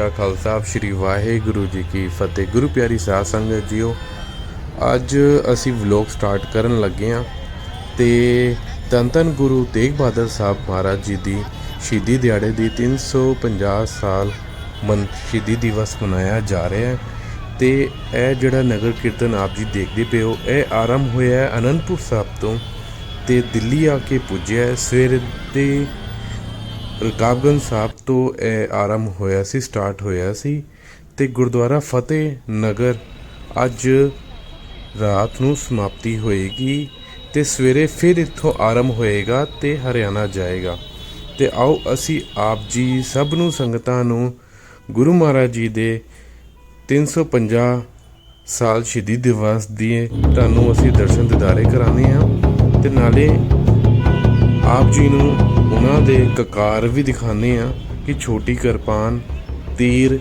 ਕਾ ਖਾਲਸਾ, ਸ੍ਰੀ ਵਾਹਿਗੁਰੂ ਜੀ ਕੀ ਫਤਿਹ। ਗੁਰੂ ਪਿਆਰੀ ਸਾਧ ਸੰਗਤ ਜੀਓ, ਅੱਜ ਅਸੀਂ ਵਲੌਗ ਸਟਾਰਟ ਕਰਨ ਲੱਗੇ ਹਾਂ ਤੇ ਧੰਨ ਧੰਨ ਗੁਰੂ ਤੇਗ ਬਹਾਦਰ ਸਾਹਿਬ ਮਹਾਰਾਜ ਜੀ ਦੀ ਸ਼ਹੀਦੀ ਦਿਹਾੜੇ ਦੀ 350 ਸਾਲ ਮਨ, ਸ਼ਹੀਦੀ ਦਿਵਸ ਮਨਾਇਆ ਜਾ ਰਿਹਾ ਹੈ ਤੇ ਇਹ ਜਿਹੜਾ ਨਗਰ ਕੀਰਤਨ ਆਪ ਜੀ ਦੇਖਦੇ ਪਏ ਹੋ, ਇਹ ਆਰੰਭ ਹੋਇਆ ਹੈ ਅਨੰਦਪੁਰ ਸਾਹਿਬ ਤੋਂ ਤੇ ਦਿੱਲੀ ਆ ਕੇ ਪੁੱਜਿਆ ਹੈ। ਸਵੇਰ ਦੇ ਰਕਾਬਗੰਜ ਸਾਹਿਬ ਤੋਂ ਇਹ ਆਰੰਭ ਹੋਇਆ ਸੀ ਸਟਾਰਟ ਹੋਇਆ ਸੀ ਤੇ ਗੁਰਦੁਆਰਾ ਫਤਿਹ ਨਗਰ ਅੱਜ ਰਾਤ ਨੂੰ ਸਮਾਪਤੀ ਹੋਏਗੀ ਤੇ ਸਵੇਰੇ ਫਿਰ ਇੱਥੋਂ ਆਰੰਭ ਹੋਏਗਾ ਤੇ ਹਰਿਆਣਾ ਜਾਏਗਾ। ਤੇ ਆਓ ਅਸੀਂ ਆਪ ਜੀ ਸਭ ਨੂੰ ਸੰਗਤਾਂ ਨੂੰ ਗੁਰੂ ਮਹਾਰਾਜ ਜੀ ਦੇ 350 ਸਾਲ ਸ਼ਹੀਦੀ ਦਿਵਸ ਦੀ ਤੁਹਾਨੂੰ ਅਸੀਂ ਦਰਸ਼ਨ ਦਿਦਾਰੇ ਕਰਾਣੇ ਆ ਤੇ ਨਾਲੇ ਆਪ ਜੀ ਨੂੰ ਉਹਨਾਂ ਦੇ ਕਕਾਰ ਵੀ ਦਿਖਾਣੇ ਆ ਕਿ ਛੋਟੀ ਕਿਰਪਾਨ, ਤੀਰ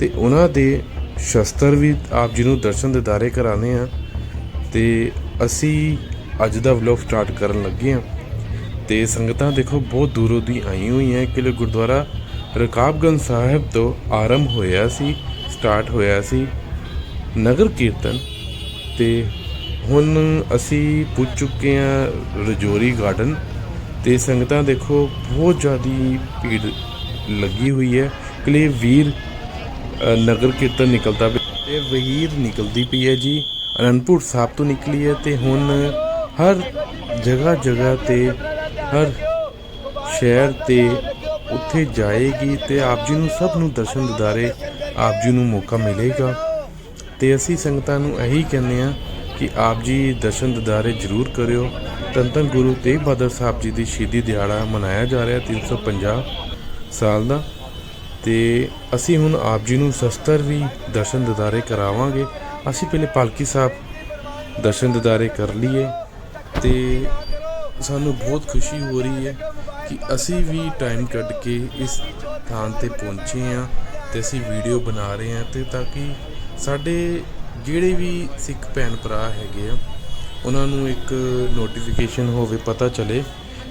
ਤੇ ਉਹਨਾਂ ਦੇ ਸ਼ਸਤਰ ਵੀ ਆਪ ਜੀ ਨੂੰ ਦਰਸ਼ਨ ਦੇ ਦਿਦਾਰੇ ਕਰਾਣੇ ਆ ਤੇ ਅਸੀਂ ਅੱਜ ਦਾ ਵਲੌਗ ਸਟਾਰਟ ਕਰਨ ਲੱਗੇ ਆ ਤੇ ਸੰਗਤਾਂ ਦੇਖੋ ਬਹੁਤ ਦੂਰੋਂ ਦੀ ਆਈ ਹੋਈਆਂ ਕਿਲੇ ਗੁਰਦੁਆਰਾ ਰਕਾਬਗੰਜ ਸਾਹਿਬ ਤੋਂ ਆਰੰਭ ਹੋਇਆ ਸੀ, ਸਟਾਰਟ ਹੋਇਆ ਸੀ ਨਗਰ ਕੀਰਤਨ ਤੇ ਹੁਣ ਅਸੀਂ ਪੁੱਜ ਚੁੱਕੇ ਹਾਂ ਰਜੋਰੀ ਗਾਰਡਨ ਤੇ ਸੰਗਤਾਂ ਦੇਖੋ, ਬਹੁਤ ਜ਼ਿਆਦੀ ਭੀੜ ਲੱਗੀ ਹੋਈ ਹੈ। ਕਲੇ ਵੀਰ ਨਗਰ ਕੀਰਤਨ ਨਿਕਲਦਾ ਪਿਆ। ਤੇ ਵਹੀਰ ਨਿਕਲਦੀ ਪਈ ਹੈ ਜੀ। ਅਨੰਦਪੁਰ ਸਾਹਿਬ ਤੋਂ ਨਿਕਲੀ ਹੈ ਤੇ ਹੁਣ ਹਰ ਜਗ੍ਹਾ ਜਗ੍ਹਾ ਤੇ, ਹਰ ਸ਼ਹਿਰ ਤੇ ਉੱਥੇ ਜਾਏਗੀ ਤੇ ਆਪ ਜੀ ਨੂੰ ਸਭ ਨੂੰ ਦਰਸ਼ਨ ਦਿਦਾਰੇ, ਆਪ ਜੀ ਨੂੰ ਮੌਕਾ ਮਿਲੇਗਾ। ਤੇ ਅਸੀਂ ਸੰਗਤਾਂ ਨੂੰ ਇਹੀ ਕਹਿੰਦੇ ਆ ਕਿ ਆਪ ਜੀ ਦਰਸ਼ਨ ਦਿਦਾਰੇ ਜ਼ਰੂਰ ਕਰਿਓ। ਧੰਨ ਧੰਨ ਗੁਰੂ ਤੇਗ ਬਹਾਦਰ ਸਾਹਿਬ ਜੀ ਦੀ ਸ਼ਹੀਦੀ ਦਿਹਾੜਾ ਮਨਾਇਆ ਜਾ ਰਿਹਾ 350 ਸਾਲ ਦਾ। ਤੇ ਅਸੀਂ ਹੁਣ ਆਪ ਜੀ ਨੂੰ ਸ਼ਸਤਰ ਵੀ ਦਰਸ਼ਨ ਦਿਦਾਰੇ ਕਰਾਵਾਂਗੇ। ਅਸੀਂ ਪਹਿਲੇ ਪਾਲਕੀ ਸਾਹਿਬ ਦਰਸ਼ਨ ਦਿਦਾਰੇ ਕਰ ਲਈਏ। ਤੇ ਸਾਨੂੰ ਬਹੁਤ ਖੁਸ਼ੀ ਹੋ ਰਹੀ ਹੈ ਕਿ ਅਸੀਂ ਵੀ ਟਾਈਮ ਕੱਢ ਕੇ ਇਸ ਥਾਂ ਤੇ ਪਹੁੰਚੇ ਹਾਂ ਤੇ ਅਸੀਂ ਵੀਡੀਓ ਬਣਾ ਰਹੇ ਹਾਂ ਤੇ ਤਾਂ ਕਿ ਸਾਡੇ ਜਿਹੜੇ ਵੀ ਸਿੱਖ ਭੈਣ ਭਰਾ ਹੈਗੇ ਆ, ਉਹਨਾਂ ਨੂੰ ਇੱਕ ਨੋਟੀਫਿਕੇਸ਼ਨ ਹੋਵੇ, ਪਤਾ ਚਲੇ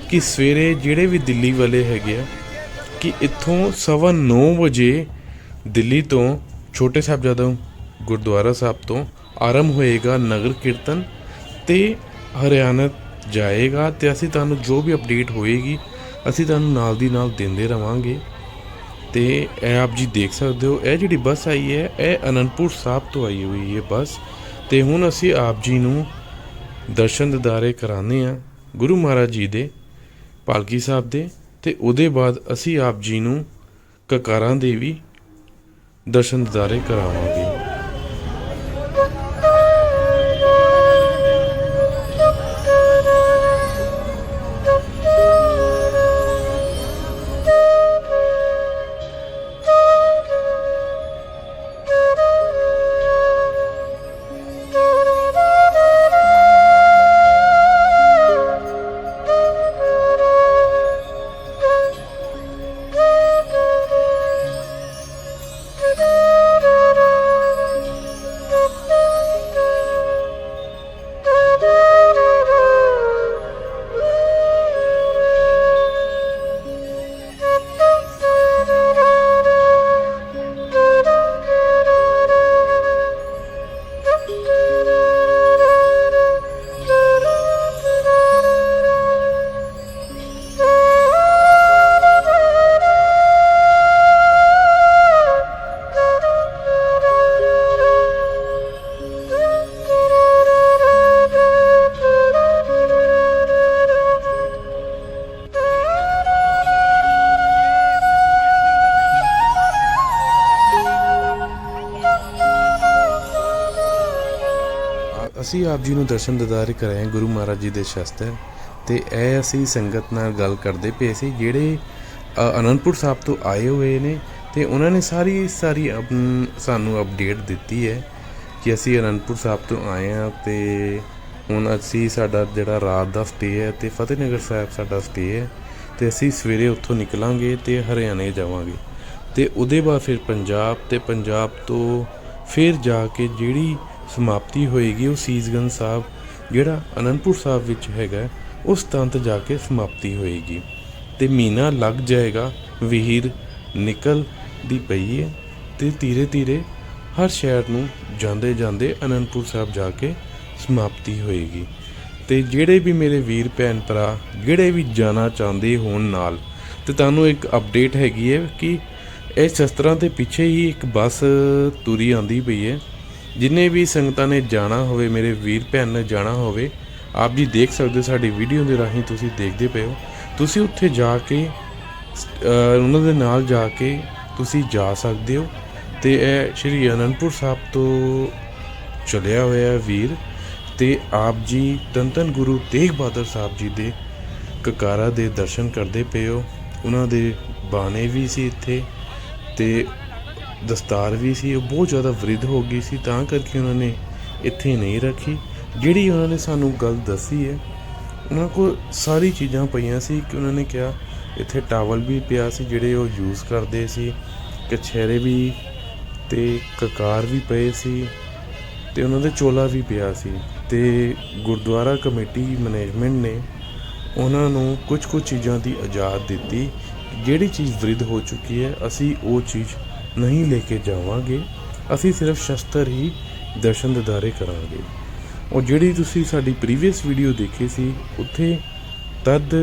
ਕਿ ਸਵੇਰੇ ਜਿਹੜੇ ਵੀ ਦਿੱਲੀ ਵਾਲੇ ਹੈਗੇ ਆ, ਕਿ ਇੱਥੋਂ ਸਵਾ 9 ਵਜੇ ਦਿੱਲੀ ਤੋਂ ਛੋਟੇ ਸਾਹਿਬਜ਼ਾਦਾ ਗੁਰਦੁਆਰਾ ਸਾਹਿਬ ਤੋਂ ਆਰੰਭ ਹੋਏਗਾ ਨਗਰ ਕੀਰਤਨ ਤੇ ਹਰਿਆਣਾ ਜਾਏਗਾ ਤੇ ਅਸੀਂ ਤੁਹਾਨੂੰ ਜੋ ਵੀ ਅਪਡੇਟ ਹੋਏਗੀ, ਅਸੀਂ ਤੁਹਾਨੂੰ ਨਾਲ ਦੀ ਨਾਲ ਦਿੰਦੇ ਰਵਾਂਗੇ। ਤੇ ਇਹ ਆਪ ਜੀ ਦੇਖ ਸਕਦੇ ਹੋ, ਇਹ ਜਿਹੜੀ ਬੱਸ ਆਈ ਹੈ, ਇਹ ਅਨੰਦਪੁਰ ਸਾਹਿਬ ਤੋਂ ਆਈ ਹੋਈ ਹੈ ਬੱਸ। ਤੇ ਹੁਣ ਅਸੀਂ ਆਪ ਜੀ ਨੂੰ ਦਰਸ਼ਨ ਦਿਦਾਰੇ ਕਰਾਣੇ ਆ ਗੁਰੂ ਮਹਾਰਾਜ ਜੀ ਦੇ, ਪਾਲਕੀ ਸਾਹਿਬ ਦੇ, ਤੇ ਉਹਦੇ ਬਾਅਦ ਅਸੀਂ ਆਪ ਜੀ ਨੂੰ ਕਕਾਰਾਂ ਦੇ ਵੀ ਦਰਸ਼ਨ ਦਿਦਾਰੇ ਕਰਾਵਾਂਗੇ। ਅਸੀਂ ਆਪ ਜੀ ਨੂੰ ਦਰਸ਼ਨ ਦਿਦਾਰੇ ਕਰਾਏ ਗੁਰੂ ਮਹਾਰਾਜ ਜੀ ਦੇ ਸ਼ਸਤਰ ਤੇ ਇਹ ਅਸੀਂ ਸੰਗਤ ਨਾਲ ਗੱਲ ਕਰਦੇ ਪਏ ਸੀ, ਜਿਹੜੇ ਅਨੰਦਪੁਰ ਸਾਹਿਬ ਤੋਂ ਆਏ ਹੋਏ ਨੇ ਤੇ ਉਹਨਾਂ ਨੇ ਸਾਰੀ ਸਾਰੀ ਅਪ- ਸਾਨੂੰ ਅਪਡੇਟ ਦਿੱਤੀ ਹੈ ਕਿ ਅਸੀਂ ਅਨੰਦਪੁਰ ਸਾਹਿਬ ਤੋਂ ਆਏ ਹਾਂ ਤੇ ਹੁਣ ਅਸੀਂ ਸਾਡਾ ਜਿਹੜਾ ਰਾਤ ਦਾ ਸਟੇ ਹੈ ਤੇ ਫਤਿਹਨਗਰ ਸਾਹਿਬ ਸਾਡਾ ਸਟੇ ਹੈ ਤੇ ਅਸੀਂ ਸਵੇਰੇ ਉੱਥੋਂ ਨਿਕਲਾਂਗੇ ਤੇ ਹਰਿਆਣੇ ਜਾਵਾਂਗੇ। ਤੇ ਉਹਦੇ ਬਾਅਦ ਫਿਰ ਪੰਜਾਬ, ਤੇ ਪੰਜਾਬ ਤੋਂ ਫਿਰ ਜਾ ਕੇ ਜਿਹੜੀ ਸਮਾਪਤੀ ਹੋਏਗੀ ਉਹ ਸੀਸਗੰਜ ਸਾਹਿਬ, ਜਿਹੜਾ ਅਨੰਦਪੁਰ ਸਾਹਿਬ ਵਿੱਚ ਹੈਗਾ, ਉਸ ਤੰਤ ਜਾ ਕੇ ਸਮਾਪਤੀ ਹੋਏਗੀ। ਤੇ ਮਹੀਨਾ ਲੱਗ ਜਾਏਗਾ ਵੀਰ ਨਿਕਲ ਦੀ ਪਈ ਹੈ ਤੇ ਧੀਰੇ ਧੀਰੇ ਹਰ ਸ਼ਹਿਰ ਨੂੰ ਜਾਂਦੇ ਜਾਂਦੇ ਅਨੰਦਪੁਰ ਸਾਹਿਬ ਜਾ ਕੇ ਸਮਾਪਤੀ ਹੋਏਗੀ। ਤੇ ਜਿਹੜੇ ਵੀ ਮੇਰੇ ਵੀਰ ਭੈਣ ਭਰਾ, ਜਿਹੜੇ ਵੀ ਜਾਣਾ ਚਾਹੁੰਦੇ ਹੋਣ ਨਾਲ, ਤੇ ਤੁਹਾਨੂੰ ਇੱਕ ਅਪਡੇਟ ਹੈਗੀ ਹੈ ਕਿ ਇਹ ਸ਼ਸਤਰਾਂ ਦੇ ਪਿੱਛੇ ਹੀ ਇੱਕ ਬੱਸ ਤੁਰੀ ਆਂਦੀ ਪਈ ਹੈ ਜਿੰਨੇ ਵੀ ਸੰਗਤਾਂ ਨੇ ਜਾਣਾ ਹੋਵੇ, ਮੇਰੇ ਵੀਰ ਭੈਣ ਨੇ ਜਾਣਾ ਹੋਵੇ, ਆਪ ਜੀ ਦੇਖ ਸਕਦੇ ਹੋ ਸਾਡੀ ਵੀਡੀਓ ਦੇ ਰਾਹੀਂ ਤੁਸੀਂ ਦੇਖਦੇ ਪਏ ਹੋ। ਤੁਸੀਂ ਉੱਥੇ ਜਾ ਕੇ ਉਹਨਾਂ ਦੇ ਨਾਲ ਜਾ ਕੇ ਤੁਸੀਂ ਜਾ ਸਕਦੇ ਹੋ। ਤੇ ਇਹ ਸ਼੍ਰੀ ਅਨੰਦਪੁਰ ਸਾਹਿਬ ਤੋਂ ਚਲਿਆ ਹੋਇਆ ਵੀਰ। ਤੇ ਆਪ ਜੀ ਧੰਨ ਧੰਨ ਗੁਰੂ ਤੇਗ ਬਹਾਦਰ ਸਾਹਿਬ ਜੀ ਦੇ ਕਕਾਰਾ ਦੇ ਦਰਸ਼ਨ ਕਰਦੇ ਪਏ ਹੋ। ਉਹਨਾਂ ਦੇ ਬਾਣੇ ਵੀ ਸੀ ਇੱਥੇ। ਤੇ ਦਸਤਾਰ ਵੀ ਸੀ, ਉਹ ਬਹੁਤ ਜ਼ਿਆਦਾ ਵਰਿੱਧ ਹੋ ਗਈ ਸੀ, ਤਾਂ ਕਰਕੇ ਉਹਨਾਂ ਨੇ ਇੱਥੇ ਨਹੀਂ ਰੱਖੀ। ਜਿਹੜੀ ਉਹਨਾਂ ਨੇ ਸਾਨੂੰ ਗੱਲ ਦੱਸੀ ਹੈ, ਉਹਨਾਂ ਕੋਲ ਸਾਰੀ ਚੀਜ਼ਾਂ ਪਈਆਂ ਸੀ ਕਿ ਉਹਨਾਂ ਨੇ ਕਿਹਾ ਇੱਥੇ ਟਾਵਲ ਵੀ ਪਿਆ ਸੀ, ਜਿਹੜੇ ਉਹ ਯੂਜ਼ ਕਰਦੇ ਸੀ ਕਛਹਿਰੇ ਵੀ ਤੇ ਕਕਾਰ ਵੀ ਪਏ ਸੀ ਤੇ ਉਹਨਾਂ ਦੇ ਚੋਲਾ ਵੀ ਪਿਆ ਸੀ ਤੇ ਗੁਰਦੁਆਰਾ ਕਮੇਟੀ ਮੈਨੇਜਮੈਂਟ ਨੇ ਉਹਨਾਂ ਨੂੰ ਕੁਝ ਕੁਝ ਚੀਜ਼ਾਂ ਦੀ ਆਜ਼ਾਦ ਦਿੱਤੀ। ਜਿਹੜੀ ਚੀਜ਼ ਵਿਰਧ ਹੋ ਚੁੱਕੀ ਹੈ, ਅਸੀਂ ਉਹ ਚੀਜ਼ ਨਹੀਂ ਲੈ ਕੇ ਜਾਵਾਂਗੇ, ਅਸੀਂ ਸਿਰਫ ਸ਼ਸਤਰ ਹੀ ਦਰਸ਼ਨ ਦਿਦਾਰੇ ਕਰਾਂਗੇ। ਉਹ ਜਿਹੜੀ ਤੁਸੀਂ ਸਾਡੀ ਪ੍ਰੀਵੀਅਸ ਵੀਡੀਓ ਦੇਖੀ ਸੀ, ਉੱਥੇ ਤਦ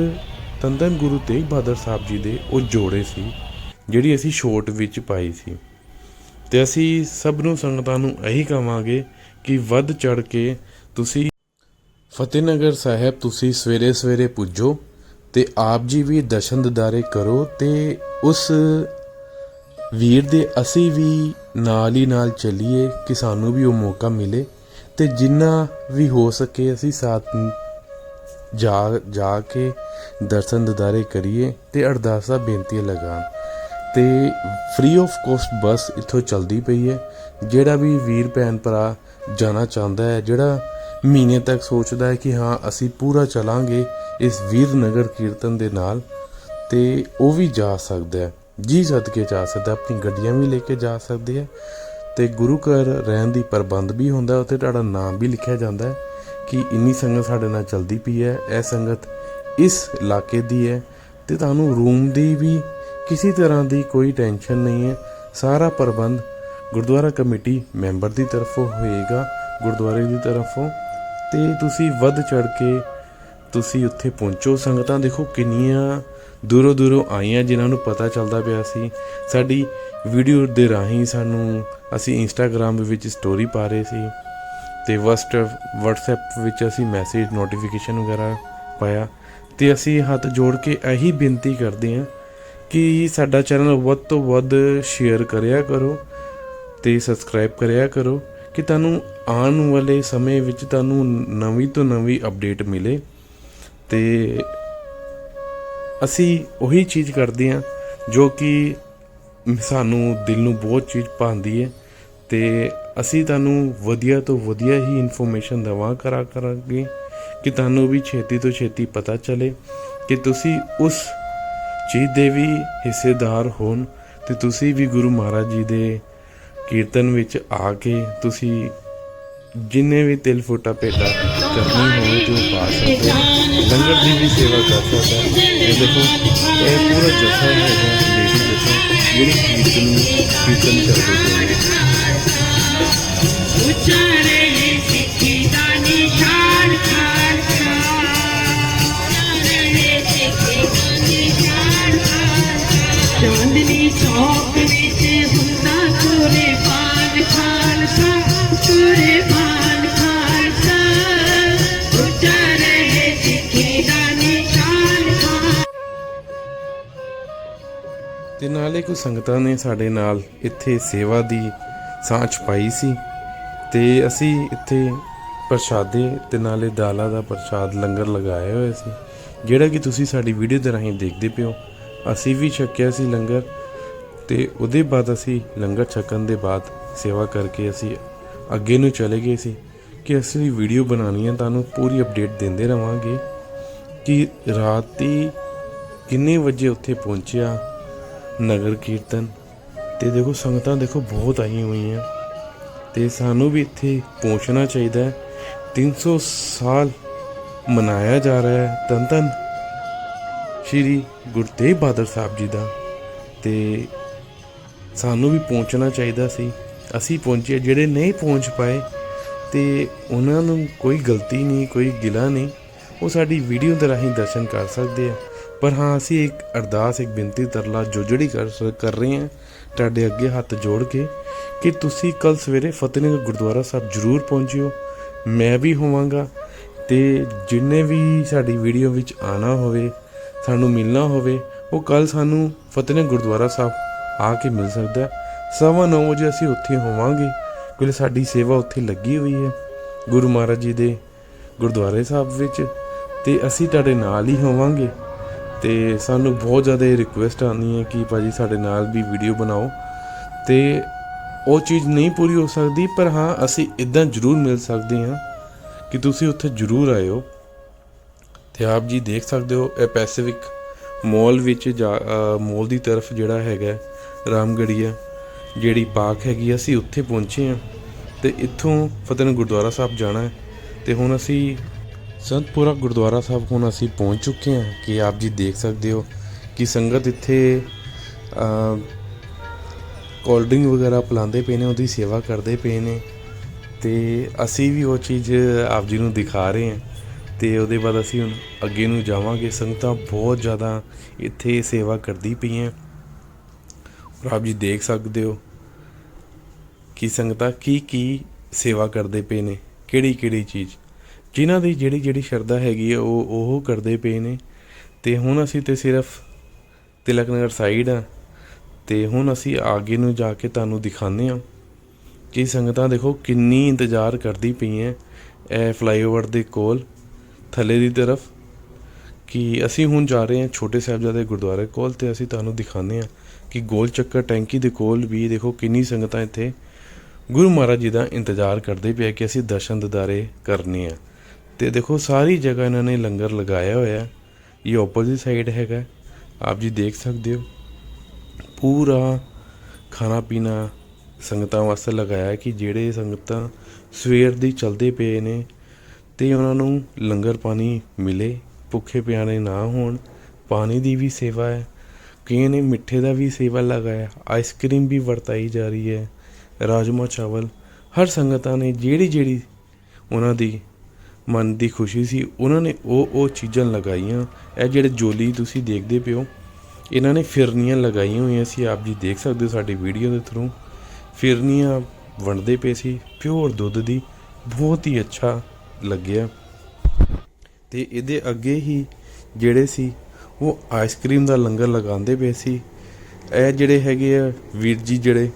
ਤੰਦਨ ਗੁਰੂ ਤੇਗ ਬਹਾਦਰ ਸਾਹਿਬ ਜੀ ਦੇ ਉਹ ਜੋੜੇ ਸੀ, ਜਿਹੜੀ ਅਸੀਂ ਸ਼ੋਰਟ ਵਿੱਚ ਪਾਈ ਸੀ। ਤੇ ਅਸੀਂ ਸਭ ਨੂੰ ਸੰਗਤਾਂ ਨੂੰ ਇਹੀ ਕਹਾਂਗੇ ਕਿ ਵੱਧ ਚੜ ਕੇ ਤੁਸੀਂ ਫਤਿਹਨਗਰ ਸਾਹਿਬ ਤੁਸੀਂ ਸਵੇਰੇ ਸਵੇਰੇ ਪੁੱਜੋ ਤੇ ਆਪ ਜੀ ਵੀ ਦਰਸ਼ਨ ਦਿਦਾਰੇ ਕਰੋ ਤੇ ਉਸ ਵੀਰ ਦੇ ਅਸੀਂ ਵੀ ਨਾਲ ਹੀ ਨਾਲ ਚੱਲੀਏ ਕਿ ਸਾਨੂੰ ਵੀ ਉਹ ਮੌਕਾ ਮਿਲੇ ਤੇ ਜਿੰਨਾ ਵੀ ਹੋ ਸਕੇ ਅਸੀਂ ਸਾਥ ਜਾ ਜਾ ਕੇ ਦਰਸ਼ਨ ਦਿਦਾਰੇ ਕਰੀਏ ਤੇ ਅਰਦਾਸਾਂ ਬੇਨਤੀਆਂ ਲਗਾਉਣ। ਤੇ ਫ੍ਰੀ ਆਫ ਕੋਸਟ ਬੱਸ ਇੱਥੋਂ ਚੱਲਦੀ ਪਈ ਹੈ, ਜਿਹੜਾ ਵੀ ਵੀਰ ਭੈਣ ਭਰਾ ਜਾਣਾ ਚਾਹੁੰਦਾ ਹੈ, ਜਿਹੜਾ ਮਹੀਨੇ ਤੱਕ ਸੋਚਦਾ ਹੈ ਕਿ ਹਾਂ, ਅਸੀਂ ਪੂਰਾ ਚਲਾਂਗੇ ਇਸ ਵੀਰ ਨਗਰ ਕੀਰਤਨ ਦੇ ਨਾਲ ਤੇ ਉਹ ਵੀ ਜਾ ਸਕਦਾ ਹੈ। ਜੀ ਸਦਕੇ ਜਾ ਸਕਦਾ, ਆਪਣੀ ਗੱਡੀਆਂ ਵੀ ਲੈ ਕੇ ਜਾ ਸਕਦੇ ਹੈ ਤੇ ਗੁਰੂ ਘਰ ਰਹਿਣ ਦੀ ਪ੍ਰਬੰਧ ਵੀ ਹੁੰਦਾ, ਉੱਥੇ ਤੁਹਾਡਾ ਨਾਮ ਵੀ ਲਿਖਿਆ ਜਾਂਦਾ ਹੈ ਕਿ ਇੰਨੀ ਸੰਗਤ ਸਾਡੇ ਨਾਲ ਚੱਲਦੀ ਪਈ ਹੈ, ਇਹ ਸੰਗਤ ਇਸ ਇਲਾਕੇ ਦੀ ਹੈ। ਤੇ ਤੁਹਾਨੂੰ ਰੂਮ ਦੀ ਵੀ ਕਿਸੇ ਤਰ੍ਹਾਂ ਦੀ ਕੋਈ ਟੈਨਸ਼ਨ ਨਹੀਂ ਹੈ। ਸਾਰਾ ਪ੍ਰਬੰਧ ਗੁਰਦੁਆਰਾ ਕਮੇਟੀ ਮੈਂਬਰ ਦੀ ਤਰਫੋਂ ਹੋਏਗਾ, ਗੁਰਦੁਆਰੇ ਦੀ ਤਰਫੋਂ। ਤੇ ਤੁਸੀਂ ਵੱਧ ਚੜ ਕੇ ਤੁਸੀਂ ਉੱਥੇ ਪਹੁੰਚੋ। ਸੰਗਤਾਂ ਦੇਖੋ ਕਿੰਨੀਆਂ ਦੂਰੋਂ ਦੂਰੋਂ ਆਈਆਂ ਜਿਨ੍ਹਾਂ ਨੂੰ ਪਤਾ ਚੱਲਦਾ ਪਿਆ ਸੀ। ਸਾਡੀ ਵੀਡੀਓ ਦੇ ਰਾਹੀਂ ਸਾਨੂੰ ਅਸੀਂ ਇੰਸਟਾਗ੍ਰam ਵਿੱਚ ਸਟੋਰੀ ਪਾ ਰਹੇ ਸੀ ਤੇ WhatsApp WhatsApp ਵਿੱਚ ਅਸੀਂ ਮੈਸੇਜ ਨੋਟੀਫਿਕੇਸ਼ਨ ਵਗੈਰਾ ਪਾਇਆ ਤੇ ਅਸੀਂ ਹੱਥ ਜੋੜ ਕੇ ਇਹੀ ਬੇਨਤੀ ਕਰਦੇ ਹਾਂ ਕਿ ਸਾਡਾ ਚੈਨਲ ਵੱਧ ਤੋਂ ਵੱਧ ਸ਼ੇਅਰ ਕਰਿਆ ਕਰੋ ਤੇ ਸਬਸਕ੍ਰਾਈਬ ਕਰਿਆ ਕਰੋ ਕਿ ਤੁਹਾਨੂੰ ਆਉਣ ਵਾਲੇ ਸਮੇਂ ਵਿੱਚ ਤੁਹਾਨੂੰ ਨਵੀਂ ਤੋਂ ਨਵੀਂ ਅਪਡੇਟ ਮਿਲੇ ਤੇ ਅਸੀਂ ਉਹੀ ਚੀਜ਼ ਕਰਦੇ ਹਾਂ ਜੋ ਕਿ ਸਾਨੂੰ ਦਿਲ ਨੂੰ ਬਹੁਤ ਚੀਜ਼ ਭਾਉਂਦੀ ਹੈ ਤੇ ਅਸੀਂ ਤੁਹਾਨੂੰ ਵਧੀਆ ਤੋਂ ਵਧੀਆ ਹੀ ਇਨਫੋਰਮੇਸ਼ਨ ਦਵਾ ਕਰਾ ਕਰਾਂਗੇ ਕਿ ਤੁਹਾਨੂੰ ਵੀ ਛੇਤੀ ਤੋਂ ਛੇਤੀ ਪਤਾ ਚਲੇ ਕਿ ਤੁਸੀਂ ਉਸ ਚੀਜ਼ ਦੇ ਵੀ ਹਿੱਸੇਦਾਰ ਹੋਣ ਤੇ ਤੁਸੀਂ ਵੀ ਗੁਰੂ ਮਹਾਰਾਜ ਜੀ ਦੇ ਕੀਰਤਨ ਵਿੱਚ ਆ ਕੇ ਤੁਸੀਂ ਜਿੰਨੇ ਵੀ ਤਿਲ ਫੁੱਟਾ ਭੇਟਾ ਕਰਨੀ ਹੋਵੇ ਤੇ ਪਾ ਸਕਦੇ ਲੰਗਰ ਦੀ ਵੀ ਸੇਵਾ ਕਰ ਸਕਦਾ ਇਹ ਦੇਖੋ, ਇਹ ਪੂਰਾ ਜਥਾ ਹੈਗਾ, ਲੇਡੀ ਜਥਾ ਜਿਹੜੀ ਕੀਰਤਨ ਨੂੰ ਕੀਰਤਨ ਕਰਦੇ ਨੇ ਉਚਾਰੇ ਸਿੱਖੀ ਦਾ ਨਿਸ਼ਾਨ ਖਾਨ ਖਾਨ। ਉਚਾਰੇ ਸਿੱਖੀ ਦਾ ਨਿਸ਼ਾਨ ਖਾਨ ਚਾਂਦਨੀ ਚੌਕ ਤੇ ਨਾਲੇ ਕੁਝ ਸੰਗਤਾਂ ਨੇ ਸਾਡੇ ਨਾਲ ਇੱਥੇ ਸੇਵਾ ਦੀ ਸਾਂਝ ਪਾਈ ਸੀ ਤੇ ਅਸੀਂ ਇੱਥੇ ਪ੍ਰਸ਼ਾਦੇ ਤੇ ਨਾਲੇ ਦਾਲਾਂ ਦਾ ਪ੍ਰਸ਼ਾਦ ਲੰਗਰ ਲਗਾਏ ਹੋਇਆ ਸੀ। ਜਿਹੜਾ ਕਿ ਤੁਸੀਂ ਸਾਡੀ ਵੀਡੀਓ ਦੇ ਰਾਹੀਂ ਦੇਖਦੇ ਪਿਓ ਅਸੀਂ ਵੀ ਛਕਿਆ ਸੀ ਲੰਗਰ ਤੇ ਉਹਦੇ ਬਾਅਦ ਅਸੀਂ ਲੰਗਰ ਛਕਣ ਦੇ ਬਾਅਦ ਸੇਵਾ ਕਰਕੇ ਅਸੀਂ ਅੱਗੇ ਨੂੰ ਚਲੇ ਗਏ ਸੀ ਕਿ ਅਸੀਂ ਵੀਡੀਓ ਬਣਾਉਣੀ ਹੈ ਤੁਹਾਨੂੰ ਪੂਰੀ ਅਪਡੇਟ ਦਿੰਦੇ ਰਵਾਂਗੇ ਕਿ ਰਾਤੀ ਕਿੰਨੇ ਵਜੇ ਉੱਥੇ ਪਹੁੰਚਿਆ ਨਗਰ ਕੀਰਤਨ। ਤੇ ਦੇਖੋ ਸੰਗਤਾਂ ਦੇਖੋ ਬਹੁਤ ਆਈਆਂ ਹੋਈਆਂ। ਤੇ ਸਾਨੂੰ ਵੀ ਇੱਥੇ ਪਹੁੰਚਣਾ ਚਾਹੀਦਾ ਹੈ। 300 ਸਾਲ ਮਨਾਇਆ ਜਾ ਰਿਹਾ ਹੈ ਧੰਨ ਧੰਨ ਸ਼੍ਰੀ ਗੁਰੂ ਤੇਗ ਬਹਾਦਰ ਸਾਹਿਬ ਜੀ ਦਾ। ਤੇ ਸਾਨੂੰ ਵੀ ਪਹੁੰਚਣਾ ਚਾਹੀਦਾ ਸੀ। ਅਸੀਂ ਪਹੁੰਚੇ, ਜਿਹੜੇ ਨਹੀਂ ਪਹੁੰਚ ਪਾਏ, ਤੇ ਉਹਨਾਂ ਨੂੰ ਕੋਈ ਗਲਤੀ ਨਹੀਂ, ਕੋਈ ਗਿਲਾ ਨਹੀਂ। ਉਹ ਸਾਡੀ ਵੀਡੀਓ ਦੇ ਰਾਹੀਂ ਦਰਸ਼ਨ ਕਰ ਸਕਦੇ ਆ। ਪਰ ਹਾਂ, ਅਸੀਂ ਇੱਕ ਅਰਦਾਸ, ਇੱਕ ਬੇਨਤੀ ਤਰਲਾ ਜੋਜੜੀ ਕਰ ਸ- ਕਰ ਰਹੇ ਹਾਂ, ਤੁਹਾਡੇ ਅੱਗੇ ਹੱਥ ਜੋੜ ਕੇ ਕਿ ਤੁਸੀਂ ਕੱਲ ਸਵੇਰੇ ਫਤਿਹਨਗਰ ਗੁਰਦੁਆਰਾ ਸਾਹਿਬ ਜ਼ਰੂਰ ਪਹੁੰਚਿਓ। ਮੈਂ ਵੀ ਹੋਵਾਂਗਾ ਤੇ ਜਿੰਨੇ ਵੀ ਸਾਡੀ ਵੀਡੀਓ ਵਿੱਚ ਆਣਾ ਹੋਵੇ, ਸਾਨੂੰ ਮਿਲਣਾ ਹੋਵੇ, ਉਹ ਕੱਲ ਸਾਨੂੰ ਫਤਿਹਨਗਰ ਗੁਰਦੁਆਰਾ ਸਾਹਿਬ ਆ ਕੇ ਮਿਲ ਸਕਦਾ। ਸਵਾ ਨੌ ਵਜੇ ਅਸੀਂ ਉੱਥੇ ਹੋਵਾਂਗੇ। ਕਿਉਂਕਿ ਸਾਡੀ ਸੇਵਾ ਉੱਥੇ ਲੱਗੀ ਹੋਈ ਹੈ, ਗੁਰੂ ਮਹਾਰਾਜ ਜੀ ਦੇ ਗੁਰਦੁਆਰੇ ਸਾਹਿਬ ਵਿੱਚ ਤੇ ਅਸੀਂ ਤੁਹਾਡੇ ਨਾਲ ਹੀ ਹੋਵਾਂਗੇ। ਤੇ ਸਾਨੂੰ ਬਹੁਤ ਜ਼ਿਆਦਾ ਰਿਕੁਐਸਟ ਆਉਂਦੀ ਹੈ ਕਿ ਭਾਜੀ ਸਾਡੇ ਨਾਲ ਵੀ ਵੀਡੀਓ ਬਣਾਓ ਤੇ ਉਹ ਚੀਜ਼ ਨਹੀਂ ਪੂਰੀ ਹੋ ਸਕਦੀ, ਪਰ ਹਾਂ, ਅਸੀਂ ਇਦਾਂ ਜ਼ਰੂਰ ਮਿਲ ਸਕਦੇ ਹਾਂ ਕਿ ਤੁਸੀਂ ਉੱਥੇ ਜ਼ਰੂਰ ਆਇਓ ਤੇ ਆਪ ਜੀ ਦੇਖ ਸਕਦੇ ਹੋ, ਇਹ ਪੈਸੀਫਿਕ ਮਾਲ ਵਿੱਚ ਜਾ ਮਾਲ ਦੀ ਤਰਫ ਜਿਹੜਾ ਹੈਗਾ ਰਾਮਗੜੀਆ ਜਿਹੜੀ ਪਾਰਕ ਹੈਗੀ ਅਸੀਂ ਉੱਥੇ ਪਹੁੰਚੇ ਹਾਂ ਤੇ ਇੱਥੋਂ ਫਤਿਹਨਗਰ ਗੁਰਦੁਆਰਾ ਸਾਹਿਬ ਜਾਣਾ ਹੈ ਤੇ ਹੁਣ ਅਸੀਂ ਸੰਤਪੁਰਾ ਗੁਰਦੁਆਰਾ ਸਾਹਿਬ ਹੁਣ ਅਸੀਂ ਪਹੁੰਚ ਚੁੱਕੇ ਹਾਂ ਕਿ ਆਪ ਜੀ ਦੇਖ ਸਕਦੇ ਹੋ ਕਿ ਸੰਗਤ ਇੱਥੇ ਅ, ਕੋਲਡ ਡਰਿੰਕ ਵਗੈਰਾ ਪਿਲਾਉਂਦੇ ਪਏ ਨੇ ਉਹਦੀ ਸੇਵਾ ਕਰਦੇ ਪਏ ਨੇ ਤੇ ਅਸੀਂ ਵੀ ਉਹ ਚੀਜ਼ ਆਪ ਜੀ ਨੂੰ ਦਿਖਾ ਰਹੇ ਹਾਂ ਤੇ ਉਹਦੇ ਬਾਅਦ ਅਸੀਂ ਹੁਣ ਅੱਗੇ ਨੂੰ ਜਾਵਾਂਗੇ। ਸੰਗਤਾਂ ਬਹੁਤ ਜ਼ਿਆਦਾ ਇੱਥੇ ਸੇਵਾ ਕਰਦੀ ਪਈਆਂ। ਔਰ ਆਪ ਜੀ ਦੇਖ ਸਕਦੇ ਹੋ ਕਿ ਸੰਗਤਾਂ ਕੀ ਕੀ ਸੇਵਾ ਕਰਦੇ ਪਏ ਨੇ ਕਿਹੜੀ ਕਿਹੜੀ ਚੀਜ਼। ਜਿਨ੍ਹਾਂ ਦੀ ਜਿਹੜੀ ਜਿਹੜੀ ਸ਼ਰਧਾ ਹੈਗੀ ਹੈ ਉਹ ਉਹ ਕਰਦੇ ਪਏ ਨੇ। ਤੇ ਹੁਣ ਅਸੀਂ ਤੇ ਸਿਰਫ ਤਿਲਕ ਨਗਰ ਸਾਈਡ ਆ। ਤੇ ਹੁਣ ਅਸੀਂ ਆਗੇ ਨੂੰ ਜਾ ਕੇ ਤੁਹਾਨੂੰ ਦਿਖਾਉਂਦੇ ਹਾਂ ਕਿ ਸੰਗਤਾਂ ਦੇਖੋ ਕਿੰਨੀ ਇੰਤਜ਼ਾਰ ਕਰਦੀ ਪਈਆਂ ਇਹ ਫਲਾਈਓਵਰ ਦੇ ਕੋਲ, ਥੱਲੇ ਦੀ ਤਰਫ। ਕਿ ਅਸੀਂ ਹੁਣ ਜਾ ਰਹੇ ਹਾਂ ਛੋਟੇ ਸਾਹਿਬਜ਼ਾਦੇ ਗੁਰਦੁਆਰੇ ਕੋਲ ਤੇ ਅਸੀਂ ਤੁਹਾਨੂੰ ਦਿਖਾਉਂਦੇ ਹਾਂ ਕਿ ਗੋਲ ਚੱਕਰ ਟੈਂਕੀ ਦੇ ਕੋਲ ਵੀ ਦੇਖੋ ਕਿੰਨੀ ਸੰਗਤਾਂ ਇੱਥੇ ਗੁਰੂ ਮਹਾਰਾਜ ਜੀ ਦਾ ਇੰਤਜ਼ਾਰ ਕਰਦੇ ਪਏ ਕਿ ਅਸੀਂ ਦਰਸ਼ਨ ਦਿਦਾਰੇ ਕਰਨੇ ਆ। ਤੇ ਦੇਖੋ, ਸਾਰੀ ਜਗ੍ਹਾ ਇਹਨਾਂ ਨੇ ਲੰਗਰ ਲਗਾਇਆ ਹੋਇਆ ਇਹ ਆਪੋਜ਼ਿਟ ਸਾਈਡ ਹੈਗਾ। ਆਪ ਜੀ ਦੇਖ ਸਕਦੇ ਹੋ। ਪੂਰਾ ਖਾਣਾ ਪੀਣਾ ਸੰਗਤਾਂ ਵਾਸਤੇ ਲਗਾਇਆ ਕਿ ਜਿਹੜੇ ਸੰਗਤਾਂ ਸਵੇਰ ਦੀ ਚਲਦੇ ਪਏ ਨੇ ਤੇ ਉਹਨਾਂ ਨੂੰ ਲੰਗਰ ਪਾਣੀ ਮਿਲੇ, ਭੁੱਖੇ ਪਿਆਣੇ ਨਾ ਹੋਣ, ਪਾਣੀ ਦੀ ਵੀ ਸੇਵਾ ਹੈ ਕਈਆਂ ਨੇ ਮਿੱਠੇ ਦਾ ਵੀ ਸੇਵਾ ਲਗਾਇਆ ਆਈਸਕ੍ਰੀਮ ਵੀ ਵਰਤਾਈ ਜਾ ਰਹੀ ਹੈ, ਰਾਜਮਾ ਚਾਵਲ, ਹਰ ਸੰਗਤਾਂ ਨੇ ਜਿਹੜੀ ਜਿਹੜੀ ਉਹਨਾਂ ਦੀ ਮਨ ਦੀ ਖੁਸ਼ੀ ਸੀ। ਉਹਨਾਂ ਨੇ ਉਹ ਉਹ ਚੀਜ਼ਾਂ ਲਗਾਈਆਂ। ਇਹ ਜਿਹੜੇ ਜੋਲੀ ਤੁਸੀਂ ਦੇਖਦੇ ਪਿਓ ਇਹਨਾਂ ਨੇ ਫਿਰਨੀਆਂ ਲਗਾਈਆਂ ਹੋਈਆਂ ਸੀ। ਆਪ ਜੀ ਦੇਖ ਸਕਦੇ ਹੋ ਸਾਡੀ ਵੀਡੀਓ ਦੇ ਥਰੂ ਫਿਰਨੀਆਂ ਵੰਡਦੇ ਪਏ ਸੀ। ਪਿਓਰ ਦੁੱਧ ਦੀ ਬਹੁਤ ਹੀ ਅੱਛਾ ਲੱਗਿਆ। ਤੇ ਇਹਦੇ ਅੱਗੇ ਹੀ ਜਿਹੜੇ ਸੀ, ਉਹ ਆਈਸਕ੍ਰੀਮ ਦਾ ਲੰਗਰ ਲਗਾਉਂਦੇ ਪਏ ਸੀ। ਇਹ ਜਿਹੜੇ ਹੈਗੇ ਆ ਵੀਰ ਜੀ ਜਿਹੜੇ,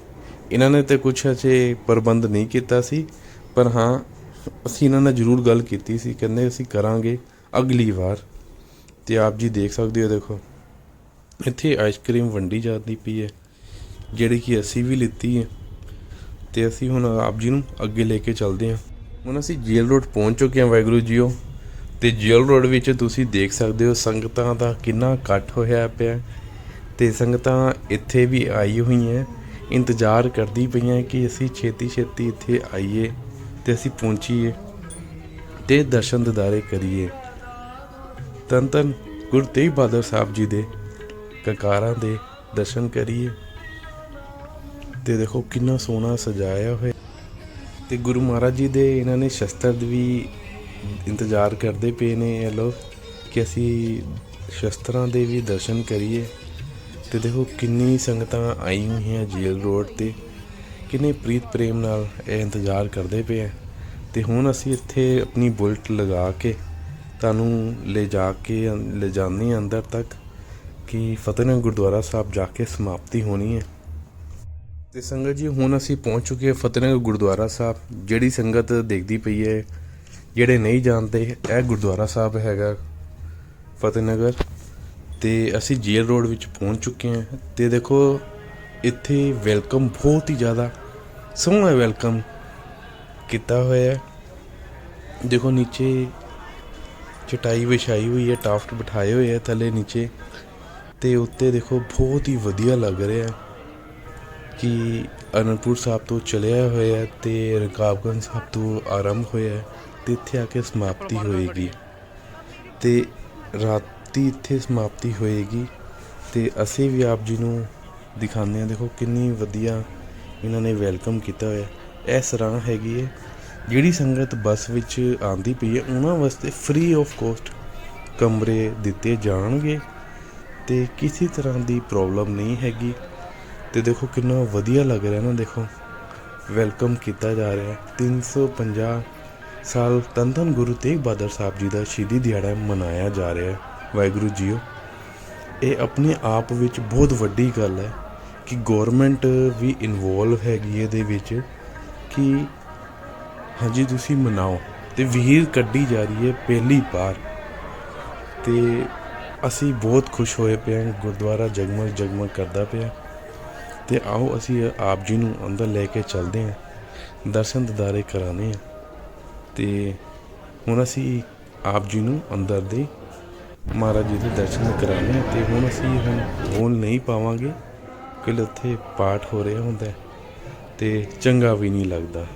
ਇਹਨਾਂ ਨੇ ਤੇ ਕੁਝ ਅਜੇ ਪ੍ਰਬੰਧ ਨਹੀਂ ਕੀਤਾ ਸੀ। ਪਰ ਹਾਂ ਅਸੀਂ ਇਹਨਾਂ ਨਾਲ ਜ਼ਰੂਰ ਗੱਲ ਕੀਤੀ ਸੀ, ਕਹਿੰਦੇ ਅਸੀਂ ਕਰਾਂਗੇ ਅਗਲੀ ਵਾਰ। ਤੇ ਆਪ ਜੀ ਦੇਖ ਸਕਦੇ ਹੋ ਦੇਖੋ, ਇੱਥੇ ਆਈਸਕ੍ਰੀਮ ਵੰਡੀ ਜਾਂਦੀ ਪਈ ਹੈ, ਜਿਹੜੀ ਕਿ ਅਸੀਂ ਵੀ ਲਿੱਤੀ ਹੈ। ਤੇ ਅਸੀਂ ਹੁਣ ਆਪ ਜੀ ਨੂੰ ਅੱਗੇ ਲੈ ਕੇ ਚੱਲਦੇ ਹਾਂ। ਹੁਣ ਅਸੀਂ ਜੇਲ ਰੋਡ ਪਹੁੰਚ ਚੁੱਕੇ ਹਾਂ ਵਾਹਿਗੁਰੂ ਜੀਓ। ਤੇ ਜੇਲ ਰੋਡ ਵਿੱਚ ਤੁਸੀਂ ਦੇਖ ਸਕਦੇ ਹੋ ਸੰਗਤਾਂ ਦਾ ਕਿੰਨਾ ਇਕੱਠ ਹੋਇਆ ਪਿਆ ਤੇ ਸੰਗਤਾਂ ਇੱਥੇ ਵੀ ਆਈ ਹੋਈਆਂ, ਇੰਤਜ਼ਾਰ ਕਰਦੀ ਪਈਆਂ ਕਿ ਅਸੀਂ ਛੇਤੀ ਛੇਤੀ ਇੱਥੇ ਆਈਏ। ਤੇ ਅਸੀਂ ਪਹੁੰਚੀਏ ਤੇ ਦਰਸ਼ਨ ਦਿਦਾਰੇ ਕਰੀਏ। ਤਨ ਤਨ ਗੁਰੂ ਤੇਗ ਬਹਾਦਰ ਸਾਹਿਬ ਜੀ ਦੇ ਕਕਾਰਾਂ ਦੇ ਦਰਸ਼ਨ ਕਰੀਏ। ਤੇ ਦੇਖੋ ਕਿੰਨਾ ਸੋਹਣਾ ਸਜਾਇਆ ਹੋਇਆ। ਤੇ ਗੁਰੂ ਮਹਾਰਾਜ ਜੀ ਦੇ ਇਹਨਾਂ ਨੇ ਸ਼ਸਤਰ ਵੀ ਇੰਤਜ਼ਾਰ ਕਰਦੇ ਪਏ ਨੇ ਇਹ ਲੋਕ ਕਿ ਅਸੀਂ ਸ਼ਸਤਰਾਂ ਦੇ ਵੀ ਦਰਸ਼ਨ ਕਰੀਏ। ਤੇ ਦੇਖੋ ਕਿੰਨੀ ਸੰਗਤਾਂ ਆਈ ਹੋਈਆਂ ਜੇਲ ਰੋਡ ਤੇ। ਕਿੰਨੇ ਪ੍ਰੀਤ ਪ੍ਰੇਮ ਨਾਲ ਇਹ ਇੰਤਜ਼ਾਰ ਕਰਦੇ ਪਏ ਆ। ਤੇ ਹੁਣ ਅਸੀਂ ਇੱਥੇ ਆਪਣੀ ਬੁਲਟ ਲਗਾ ਕੇ ਤੁਹਾਨੂੰ ਲੈ ਜਾ ਕੇ ਲੈ ਜਾਂਦੇ ਹਾਂ ਅੰਦਰ ਤੱਕ ਕਿ ਫਤਿਹਨਗਰ ਗੁਰਦੁਆਰਾ ਸਾਹਿਬ ਜਾ ਕੇ ਸਮਾਪਤੀ ਹੋਣੀ ਹੈ। ਤੇ ਸੰਗਤ ਜੀ, ਹੁਣ ਅਸੀਂ ਪਹੁੰਚ ਚੁੱਕੇ ਹਾਂ ਫਤਿਹਨਗਰ ਗੁਰਦੁਆਰਾ ਸਾਹਿਬ, ਜਿਹੜੀ ਸੰਗਤ ਦੇਖਦੀ ਪਈ ਹੈ, ਜਿਹੜੇ ਨਹੀਂ ਜਾਣਦੇ, ਇਹ ਗੁਰਦੁਆਰਾ ਸਾਹਿਬ ਹੈਗਾ ਫਤਿਹਨਗਰ। ਤੇ ਅਸੀਂ ਜੇਲ ਰੋਡ ਵਿੱਚ ਪਹੁੰਚ ਚੁੱਕੇ ਹਾਂ। ਤੇ ਦੇਖੋ ਇੱਥੇ ਵੈਲਕਮ ਬਹੁਤ ਹੀ ਜ਼ਿਆਦਾ ਸੋਹਣਾ ਵੈਲਕਮ ਕੀਤਾ ਹੋਇਆ ਹੈ। ਦੇਖੋ, ਨੀਚੇ ਚਟਾਈ ਵਿਛਾਈ ਹੋਈ ਹੈ, ਟਾਫਟ ਬਿਠਾਏ ਹੋਏ ਹੈ ਥੱਲੇ ਨੀਚੇ। ਤੇ ਉੱਤੇ ਦੇਖੋ, ਬਹੁਤ ਹੀ ਵਧੀਆ ਲੱਗ ਰਿਹਾ ਕਿ ਅਨੰਦਪੁਰ ਸਾਹਿਬ ਤੋਂ ਚਲਿਆ ਹੋਇਆ ਹੈ ਤੇ ਰਕਾਬਗੰਜ ਸਾਹਿਬ ਤੋਂ ਆਰੰਭ ਹੋਇਆ ਹੈ ਤੇ ਇੱਥੇ ਆ ਕੇ ਸਮਾਪਤੀ ਹੋਏਗੀ। ਤੇ ਰਾਤੀ ਇੱਥੇ ਸਮਾਪਤੀ ਹੋਏਗੀ ਤੇ ਅਸੀਂ ਵੀ ਆਪ ਜੀ ਨੂੰ ਦਿਖਾਉਂਦੇ ਆ ਦੇਖੋ ਕਿੰਨੀ ਵਧੀਆ ਇਹਨਾਂ ਨੇ ਵੈਲਕਮ ਕੀਤਾ ਹੋਇਆ। ਇਹ ਸਰਾਂ ਹੈਗੀ ਹੈ। ਜਿਹੜੀ ਸੰਗਤ ਬੱਸ ਵਿੱਚ ਆਂਦੀ ਪਈ ਹੈ, ਉਹਨਾਂ ਵਾਸਤੇ ਫ੍ਰੀ ਆਫ ਕੋਸਟ ਕਮਰੇ ਦਿੱਤੇ ਜਾਣਗੇ ਤੇ ਕਿਸੇ ਤਰ੍ਹਾਂ ਦੀ ਪ੍ਰੋਬਲਮ ਨਹੀਂ ਹੈਗੀ। ਤੇ ਦੇਖੋ ਕਿੰਨਾ ਵਧੀਆ ਲੱਗ ਰਿਹਾ ਨਾ, ਦੇਖੋ। ਵੈਲਕਮ ਕੀਤਾ ਜਾ ਰਿਹਾ। ਹੈ 350 ਸਾਲ ਧੰਨ ਧੰਨ ਗੁਰੂ ਤੇਗ ਬਹਾਦਰ ਸਾਹਿਬ ਜੀ ਦਾ ਸ਼ਹੀਦੀ ਦਿਹਾੜਾ ਮਨਾਇਆ ਜਾ ਰਿਹਾ ਹੈ। ਵਾਹਿਗੁਰੂ ਜੀਓ। ਇਹ ਆਪਣੇ ਆਪ ਵਿੱਚ ਬਹੁਤ ਵੱਡੀ ਗੱਲ ਹੈ। ਕਿ ਗੌਰਮੈਂਟ ਵੀ ਇਨਵੋਲਵ ਹੈਗੀ ਇਹਦੇ ਵਿੱਚ ਕਿ ਹਾਂਜੀ ਤੁਸੀਂ ਮਨਾਓ ਤੇ ਵੀਰ ਕੱਢੀ ਜਾ ਰਹੀ ਹੈ ਪਹਿਲੀ ਵਾਰ ਤੇ ਅਸੀਂ ਬਹੁਤ ਖੁਸ਼ ਹੋਏ ਪਏ ਹਾਂ, ਗੁਰਦੁਆਰਾ ਜਗਮਗ ਜਗਮਗ ਕਰਦਾ ਪਿਆ। ਤੇ ਆਓ ਅਸੀਂ ਆਪ ਜੀ ਨੂੰ ਅੰਦਰ ਲੈ ਕੇ ਚੱਲਦੇ ਹਾਂ, ਦਰਸ਼ਨ ਦਿਦਾਰੇ ਕਰਾਣੇ ਆ ਤੇ ਹੁਣ ਅਸੀਂ ਆਪ ਜੀ ਨੂੰ ਅੰਦਰ ਦੇ ਮਹਾਰਾਜ ਜੀ ਦੇ ਦਰਸ਼ਨ ਕਰਾਣੇ ਆ ਤੇ ਹੁਣ ਅਸੀਂ ਹੁਣ ਬੋਲ ਨਹੀਂ ਪਾਵਾਂਗੇ। ਕਿ ਉੱਥੇ ਪਾਠ ਹੋ ਰਿਹਾ ਹੁੰਦਾ ਹੈ ਤੇ ਚੰਗਾ ਵੀ ਨਹੀਂ ਲੱਗਦਾ।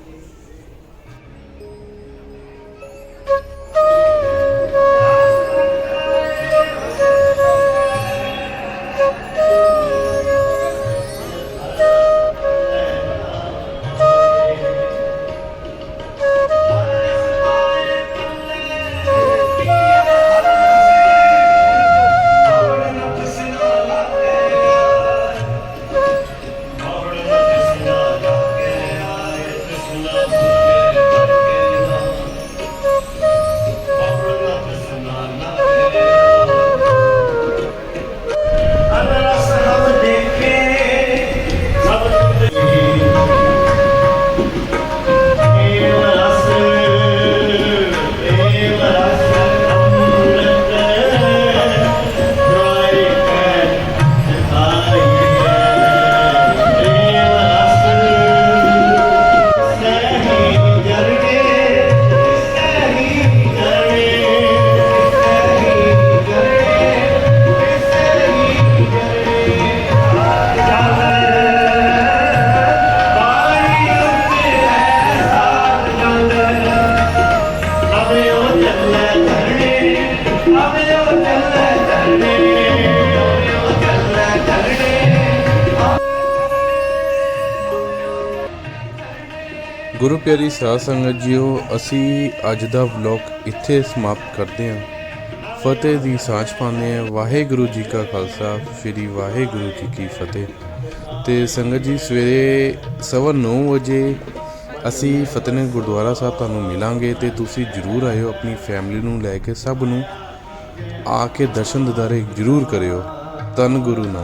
ਗੁਰੂ ਪਿਆਰੀ ਸਾਧ ਸੰਗਤ ਜੀਓ, ਅਸੀਂ ਅੱਜ ਦਾ ਵਲੌਗ ਇੱਥੇ ਸਮਾਪਤ ਕਰਦੇ ਹਾਂ। ਫਤਿਹ ਦੀ ਸਾਂਝ ਪਾਉਂਦੇ ਹਾਂ। ਵਾਹਿਗੁਰੂ ਜੀ ਕਾ ਖਾਲਸਾ, ਸ੍ਰੀ ਵਾਹਿਗੁਰੂ ਜੀ ਕੀ ਫਤਿਹ। ਤੇ ਸੰਗਤ ਜੀ, ਸਵੇਰੇ ਸਵਾ ਨੌ ਵਜੇ ਅਸੀਂ ਫਤਿਹਗੜ੍ਹ ਗੁਰਦੁਆਰਾ ਸਾਹਿਬ ਤੁਹਾਨੂੰ ਮਿਲਾਂਗੇ ਤੇ ਤੁਸੀਂ ਜਰੂਰ ਆਇਓ ਆਪਣੀ ਫੈਮਿਲੀ ਨੂੰ ਲੈ ਕੇ, ਸਭ ਨੂੰ ਆ ਕੇ ਦਰਸ਼ਨ ਦਿਦਾਰੇ ਜਰੂਰ ਕਰਿਓ। ਧੰਨ ਗੁਰੂ ਨਾਨਕ।